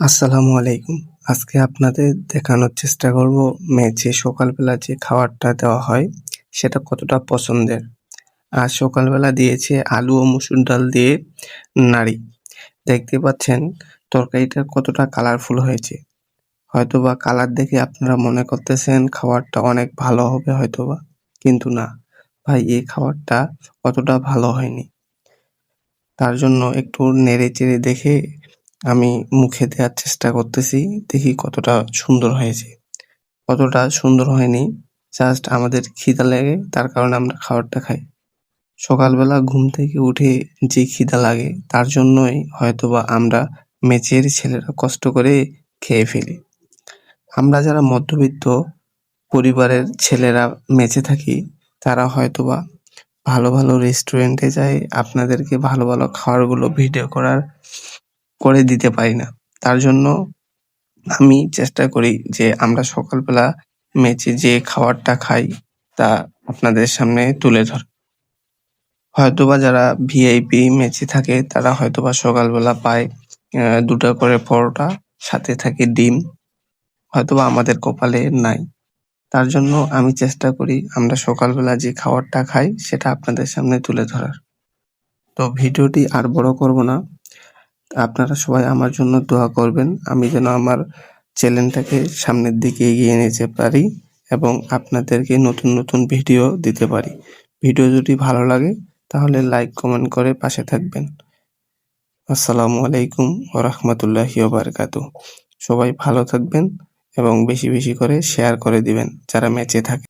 আসসালামু আলাইকুম। আজকে আপনাদের দেখানোর চেষ্টা করব মেঝে সকালবেলা যে খাবারটা দেওয়া হয়, সেটা কতটা পছন্দের। আর সকালবেলা দিয়েছে আলু ও মুসুর ডাল দিয়ে নাড়ি। দেখতে পাচ্ছেন, তরকারিটা কতটা কালারফুল হয়েছে। হয়তোবা কালার দেখে আপনারা মনে করতেছেন খাবারটা অনেক ভালো হবে হয়তোবা, কিন্তু না। ভাই, এই খাবারটা অতটা ভালো হয়নি। তার জন্য একটু নেড়ে চেড়ে দেখে আমি মুখে দেওয়ার চেষ্টা করতেছি, দেখি কতটা সুন্দর হয়েছে। কতটা সুন্দর হয়নি জাস্ট আমাদের খিদা লাগে, তার কারণে আমরা খাবারটা খাই। সকালবেলা ঘুম থেকে উঠে যে খিদা লাগে, তার জন্যই হয়তোবা আমরা মেচের ছেলেরা কষ্ট করে খেয়ে ফেলি। আমরা যারা মধ্যবিত্ত পরিবারের ছেলেরা মেচে থাকি, তারা হয়তোবা ভালো ভালো রেস্টুরেন্টে যায়, আপনাদেরকে ভালো ভালো খাবারগুলো ভিডিও করার করে দিতে পারি না। তার জন্য আমি চেষ্টা করি যে আমরা সকালবেলা মেচে যে খাবারটা খাই তা আপনাদের সামনে তুলে ধর। হয়তোবা যারা ভিআইপি মেচে থাকে, তারা হয়তোবা সকালবেলা পায় দুটো করে পরোটা, সাথে থাকে ডিম। হয়তোবা আমাদের কপালে নাই। তার জন্য আমি চেষ্টা করি আমরা সকালবেলা যে খাবারটা খাই, সেটা আপনাদের সামনে তুলে ধরার। তো ভিডিওটি আর বড় করব না। আপনারা সবাই আমার জন্য দোয়া করবেন। আমি যেন আমার চ্যানেলটাকে সামনের দিকে এগিয়ে নিতে পারি এবং আপনাদেরকে নতুন নতুন ভিডিও দিতে পারি। ভিডিও যদি ভালো লাগে, তাহলে লাইক, কমেন্ট করে পাশে থাকবেন। আসসালামু আলাইকুম ও রহমতুল্লাহি বারকাতু সবাই ভালো থাকবেন এবং বেশি বেশি করে শেয়ার করে দিবেন, যারা ম্যাচে থাকে।